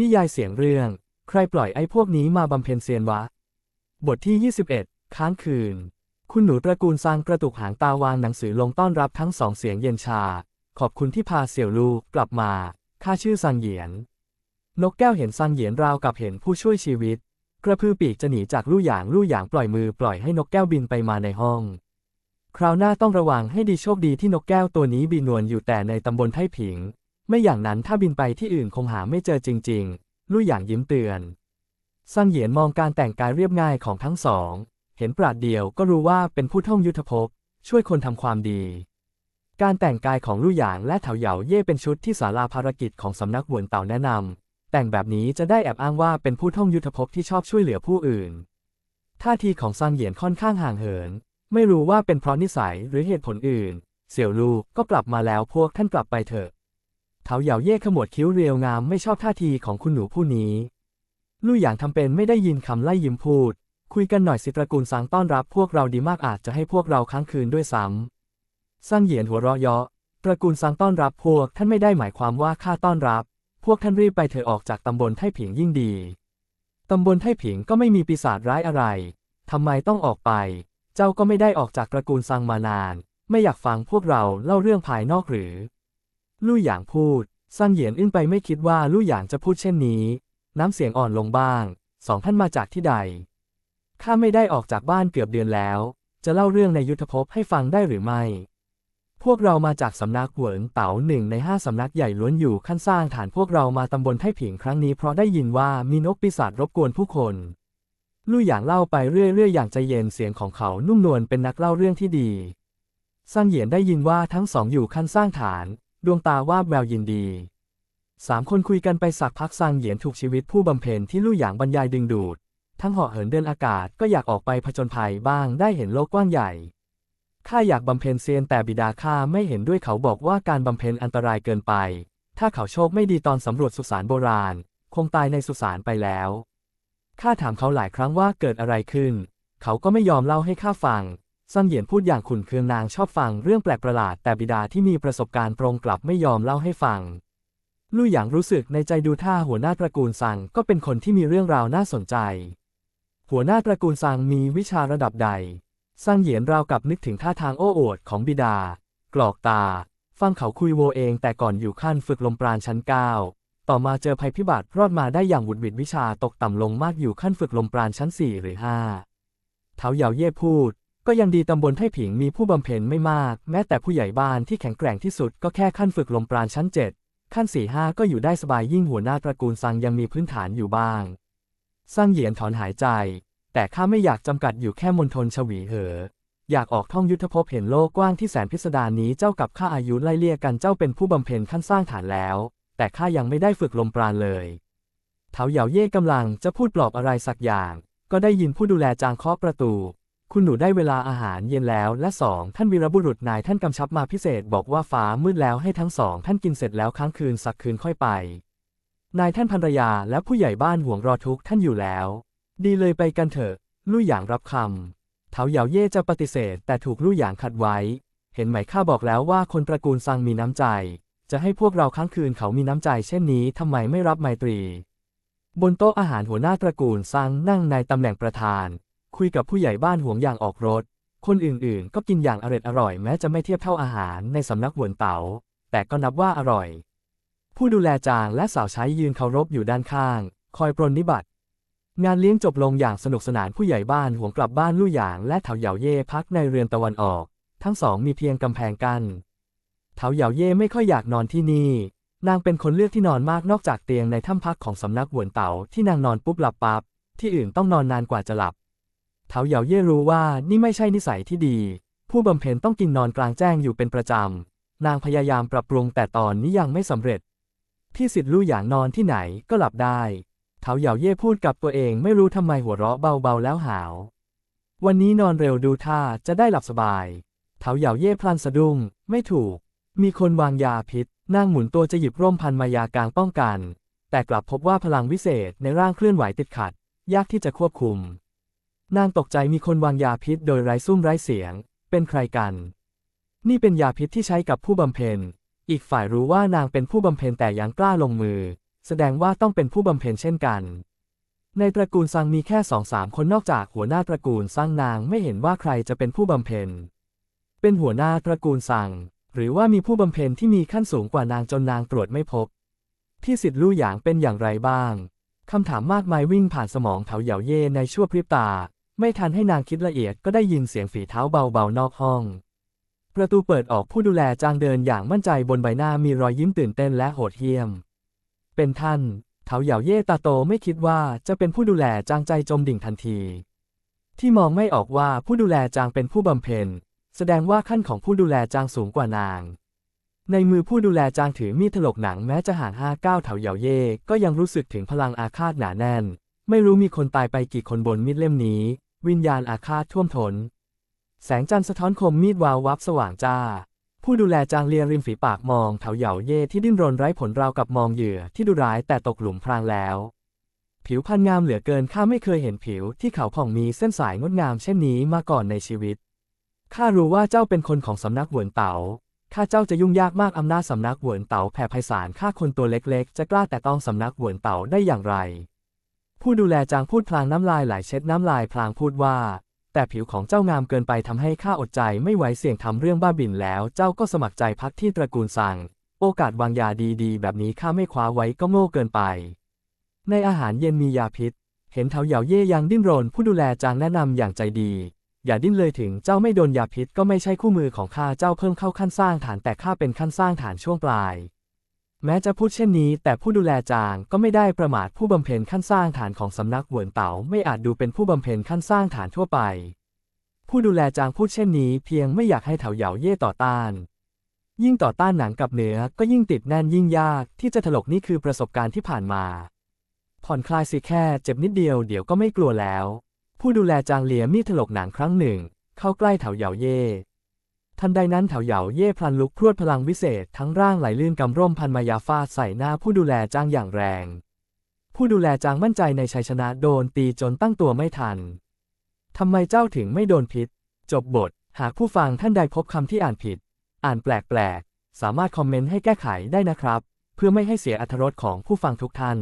นิยายเสียงเรื่อง ใครปล่อยไอ้พวกนี้มาบำเพ็ญเซียนวะ บทที่ 21 ค้างคืน คุณหนูตระกูลซางกระตุกหางตาวางหนังสือลงต้อนรับทั้งสองเสียงเย็นชา ขอบคุณที่พาเสี่ยวลูกลับมาข้าชื่อซังเหยียน นกแก้วเห็นซังเหยียนราวกับเห็นผู้ช่วยชีวิต กระพือปีกจะหนีจากลู่หยางลู่หยางปล่อยมือปล่อยให้นกแก้วบินไปมาในห้อง คราวหน้าต้องระวังให้ดีโชคดีที่นกแก้วตัวนี้บินนวลอยู่แต่ในตำบลไท่ผิง ไม่อย่างนั้นถ้าบินไปที่อื่นคงหาไม่เจอจริง ๆ ลู่หยางยิ้มเตือนซังเหยียนมองการแต่งกายเรียบง่ายของทั้งสอง เห็นปราดเดียวก็รู้ว่าเป็นผู้ท่องยุทธภพ ช่วยคนทำความดี การแต่งกายของลู่หยางและเถาเหยาเย่เป็นชุดที่ศาลาภารกิจของสำนักหวนเต่าแนะนำแต่งแบบนี้จะได้แอบอ้างว่าเป็นผู้ท่องยุทธภพที่ชอบช่วยเหลือผู้อื่น ท่าทีของซังเหยียนค่อนข้างห่างเหิน ไม่รู้ว่าเป็นเพราะนิสัยหรือเหตุผลอื่น เสี่ยวลูก็กลับมาแล้วพวกท่านกลับไปเถอะ เถาเหยาเย่ขมวดคิ้วเรียวงามไม่ชอบท่าทีของคุณหนูผู้นี้ ลู่หยางทำเป็นไม่ได้ยินคำไล่ยิ้มพูด คุยกันหน่อยสิตระกูลซางต้อนรับพวกเราดีมากอาจจะให้พวกเราค้างคืนด้วยซ้ำซังเหยียนหัวเราะเยาะตระกูลซางต้อนรับพวกท่านไม่ได้หมายความว่าข้าต้อนรับ พวกท่านรีบไปเถอะออกจากตำบลไทผิงยิ่งดี ตำบลไทผิงก็ไม่มีปีศาจร้ายอะไรทำไมต้องออกไป เจ้าก็ไม่ได้ออกจากตระกูลซังมานาน ไม่อยากฟังพวกเราเล่าเรื่องภายนอกหรือ ลู่หยางพูดซังเหยียนอึ้งไปไม่คิดว่าลู่หยางจะพูดเช่นนี้ น้ำเสียงอ่อนลงบ้าง สองท่านมาจากที่ใด ข้าไม่ได้ออกจากบ้านเกือบเดือนแล้ว จะเล่าเรื่องในยุทธภพให้ฟังได้หรือไม่ พวกเรามาจากสำนักหวินเต๋าหนึ่งในห้าสำนักใหญ่ล้วนอยู่ขั้นสร้างฐานพวกเรามาตำบลไท่ผิงครั้งนี้เพราะได้ยินว่ามีนกปีศาจรบกวนผู้คนลู่หยางเล่าไปเรื่อยๆอย่างใจเย็นเสียงของเขานุ่มนวลเป็นนักเล่าเรื่องที่ดีซังเหยียนได้ยินว่าทั้งสองอยู่ขั้นสร้างฐาน ดวงตาวาบแววยินดีสามคนคุยกันไปสักพักซังเหยียนถูกชีวิตผู้บำเพ็ญที่ลู่หยางบรรยายดึงดูด ทั้งเหาะเหินเดินอากาศก็อยากออกไปผจญภัยบ้างได้เห็นโลกกว้างใหญ่ข้าอยากบำเพ็ญเซียนแต่บิดาข้าไม่เห็นด้วยเขาบอกว่าการบำเพ็ญอันตรายเกินไป ถ้าเขาโชคไม่ดีตอนสำรวจสุสานโบราณ คงตายในสุสานไปแล้วข้าถามเขาหลายครั้งว่าเกิดอะไรขึ้น เขาก็ไม่ยอมเล่าให้ข้าฟัง ซันเหยียนพูดอย่างขุนเคืองนางชอบฟังเรื่องแปลกประหลาดแต่บิดาที่มีประสบการณ์ตรงกลับไม่ยอมเล่าให้ฟัง ลู่หยางรู้สึกในใจดูท่าหัวหน้าตระกูลซังก็เป็นคนที่มีเรื่องราวน่าสนใจ หัวหน้าตระกูลซังมีวิชาระดับใดซังเหยียนราวกับนึกถึงท่าทางโอ้อวดของบิดา กรอกตา ฟังเขาคุยโวเองแต่ก่อนอยู่ขั้นฝึกลมปราณชั้นเก้าต่อมาเจอภัยพิบัติรอดมาได้อย่างหวุดหวิดวิชาตกต่ำลงมากอยู่ขั้นฝึกลมปราณชั้นสี่หรือห้าเท้าเหยาเย่พูด ก็ยังดีตำบลไท่ผิงมีผู้บำเพ็ญไม่มาก แม้แต่ผู้ใหญ่บ้านที่แข็งแกร่งที่สุดก็แค่ขั้นฝึกลมปราณชั้นเจ็ดขั้นสี่ห้าก็อยู่ได้สบายยิ่งหัวหน้าตระกูลซังยังมีพื้นฐานอยู่บ้างซังเหยียนถอนหายใจ แต่ข้าไม่อยากจำกัดอยู่แค่มณฑลชวีเหอ อยากออกท่องยุทธภพเห็นโลกกว้างที่แสนพิสดารนี้เจ้ากับข้าอายุไล่เลี่ยกันเจ้าเป็นผู้บำเพ็ญขั้นสร้างฐานแล้ว แต่ข้ายังไม่ได้ฝึกลมปราณเลยเถาเหยาเย่กำลังจะพูดปลอบอะไรสักอย่าง ก็ได้ยินผู้ดูแลจางเคาะประตู คุณหนูได้เวลาอาหารเย็นแล้วและสองท่านวีรบุรุษนายท่านกำชับมาพิเศษบอกว่าฟ้ามืดแล้วให้ทั้งสองท่านกินเสร็จแล้วค้างคืนสักคืนค่อยไป นายท่านภรรยาและผู้ใหญ่บ้านห่วงรอทุกท่านอยู่แล้ว ดีเลยไปกันเถอะลู่หยางรับคำเถาเหยาเย่จะปฏิเสธ แต่ถูกลู่หยางขัดไว้ เห็นไหมข้าบอกแล้วว่าคนตระกูลซังมีน้ำใจ จะให้พวกเราค้างคืนเขามีน้ำใจ เช่นนี้ทำไมไม่รับไมตรี บนโต๊ะอาหารหัวหน้าตระกูลซังนั่งในตำแหน่งประธาน คุยกับผู้ใหญ่บ้านห่วงอย่างออกรถ คนอื่นๆ ก็กินอย่างอร่อยอร่อยแม้จะไม่เทียบเท่าอาหารในสำนักหวนเต๋าแต่ก็นับว่าอร่อย ผู้ดูแลจางและสาวใช้ยืนเคารพอยู่ด้านข้าง คอยปรนนิบัติ งานเลี้ยงจบลงอย่างสนุกสนานผู้ใหญ่บ้านห่วงกลับบ้านลู่หยางและเถาเหยาเย่พักในเรือนตะวันออก ทั้งสองมีเพียงกำแพงกัน้นเถาเหยาเย่ไม่ค่อยอยากนอนที่นี่ นางเป็นคนเลือกที่นอนมากนอกจากเตียงในถ้ำพักของสำนักหวนเต๋าที่นางนอนปุ๊บหลับปับ๊บที่อื่นต้องนอนนานกว่าจะหลับ เถาเหยาเย่รู้ว่านี่ไม่ใช่นิสัยที่ดี ผู้บำเพ็ญต้องกินนอนกลางแจ้งอยู่เป็นประจำ นางพยายามปรับปรุงแต่ตอนนี้ยังไม่สำเร็จ พี่สิทธิ์ลู่หยางนอนที่ไหนก็หลับได้เถาเหยาเย่พูดกับตัวเองไม่รู้ทำไมหัวเราะเบาๆแล้วหาว วันนี้นอนเร็วดูท่าจะได้หลับสบายเถาเหยาเย่พลันสะดุ้งไม่ถูก มีคนวางยาพิษนางหมุนตัวจะหยิบร่มพันมายากลางป้องกัน แต่กลับพบว่าพลังวิเศษในร่างเคลื่อนไหวติดขัด ยากที่จะควบคุม นางตกใจมีคนวางยาพิษโดยไร้ซุ้มไร้เสียง เป็นใครกัน นี่เป็นยาพิษที่ใช้กับผู้บำเพ็ญ อีกฝ่ายรู้ว่านางเป็นผู้บำเพ็ญแต่ยังกล้าลงมือ แสดงว่าต้องเป็นผู้บำเพ็ญเช่นกัน ในตระกูลซังมีแค่สองสามคนนอกจากหัวหน้าตระกูลซังนางไม่เห็นว่าใครจะเป็นผู้บำเพ็ญ เป็นหัวหน้าตระกูลซัง หรือว่ามีผู้บำเพ็ญที่มีขั้นสูงกว่านางจนนางตรวจไม่พบพี่สิทธิ์ลู่หยางเป็นอย่างไรบ้างคำถามมากมายวิ่งผ่านสมองเถาเหยาเย่ในชั่วพริบตา ไม่ทันให้นางคิดละเอียดก็ได้ยินเสียงฝีเท้าเบาๆนอกห้อง ประตูเปิดออกผู้ดูแลจางเดินอย่างมั่นใจบนใบหน้ามีรอยยิ้มตื่นเต้นและโหดเหี้ยม เป็นท่านเถาเหยาเย่ตาโตไม่คิดว่าจะเป็นผู้ดูแลจางใจจมดิ่งทันที ที่มองไม่ออกว่าผู้ดูแลจางเป็นผู้บำเพ็ญ แสดงว่าขั้นของผู้ดูแลจางสูงกว่านาง ในมือผู้ดูแลจางถือมีดถลกหนังแม้จะห่างห้าก้าวเถาเหยาเย่ก็ยังรู้สึกถึงพลังอาฆาตหนาแน่น ไม่รู้มีคนตายไปกี่คนบนมีดเล่มนี้ วิญญาณอาฆาตท่วมทน แสงจันทร์สะท้อนคมมีดวาววับสว่างจ้า ผู้ดูแลจางเลียริมฝีปากมองเถาเหยาเย่ที่ดิ้นรนไร้ผลราวกับมองเหยื่อที่ดุร้ายแต่ตกหลุมพรางแล้ว ผิวพรรณงามเหลือเกินข้าไม่เคยเห็นผิวที่เขาผ่องมีเส้นสายงดงามเช่นนี้มาก่อนในชีวิตข้ารู้ว่าเจ้าเป็นคนของสำนักเหวินเต๋าข้าเจ้าจะยุ่งยากมากอำนาจสำนักเหวินเต๋าแผ่ไพศาลข้าคนตัวเล็กๆ จะกล้าแต่ต้องสำนักเหวินเต๋าได้อย่างไร ผู้ดูแลจางพูดพลางน้ำลายไหลเช็ดน้ำลายพลางพูดว่า แต่ผิวของเจ้างามเกินไปทำให้ข้าอดใจไม่ไหวเสี่ยงทำเรื่องบ้าบิ่นแล้ว เจ้าก็สมัครใจพักที่ตระกูลสังโอกาสวางยาดีๆ แบบนี้ข้าไม่คว้าไว้ก็โง่เกินไป ในอาหารเย็นมียาพิษ เห็นเถาเหยาเย่ยังดิ้นรน ผู้ดูแลจางแนะนำอย่างใจดี อย่าดิ้นเลยถึงเจ้าไม่โดนยาพิษก็ไม่ใช่คู่มือของข้าเจ้าเพิ่มเข้าขั้นสร้างฐานแต่ข้าเป็นขั้นสร้างฐานช่วงปลาย แม้จะพูดเช่นนี้ แต่ผู้ดูแลจางก็ไม่ได้ประมาทผู้บำเพ็ญขั้นสร้างฐานของสำนักเหวินเต๋าไม่อาจดูเป็นผู้บำเพ็ญขั้นสร้างฐานทั่วไป ผู้ดูแลจางพูดเช่นนี้ เพียงไม่อยากให้เถาเหยาเย่ต่อต้าน ยิ่งต่อต้านหนังกับเนื้อก็ยิ่งติดแน่นยิ่งยากที่จะถลกนี่คือประสบการณ์ที่ผ่านมา ผ่อนคลายสิแค่เจ็บนิดเดียวเดี๋ยวก็ไม่กลัวแล้ว ผู้ดูแลจางเหลียมีถลกหนังครั้งหนึ่ง เข้าใกล้เถาเหยาเย่ ทันใดนั้นเถาเหยาเย่พลันลุกพรวดพลังวิเศษทั้งร่างไหลลื่นกำร่มพันมายาฟาดใส่หน้าผู้ดูแลจางอย่างแรง ผู้ดูแลจางมั่นใจในชัยชนะโดนตีจนตั้งตัวไม่ทัน ทำไมเจ้าถึงไม่โดนพิษ จบบท หากผู้ฟังท่านใดพบคำที่อ่านผิด อ่านแปลกๆ สามารถคอมเมนต์ให้แก้ไขได้นะครับ เพื่อไม่ให้เสียอรรถรสของผู้ฟังทุกท่าน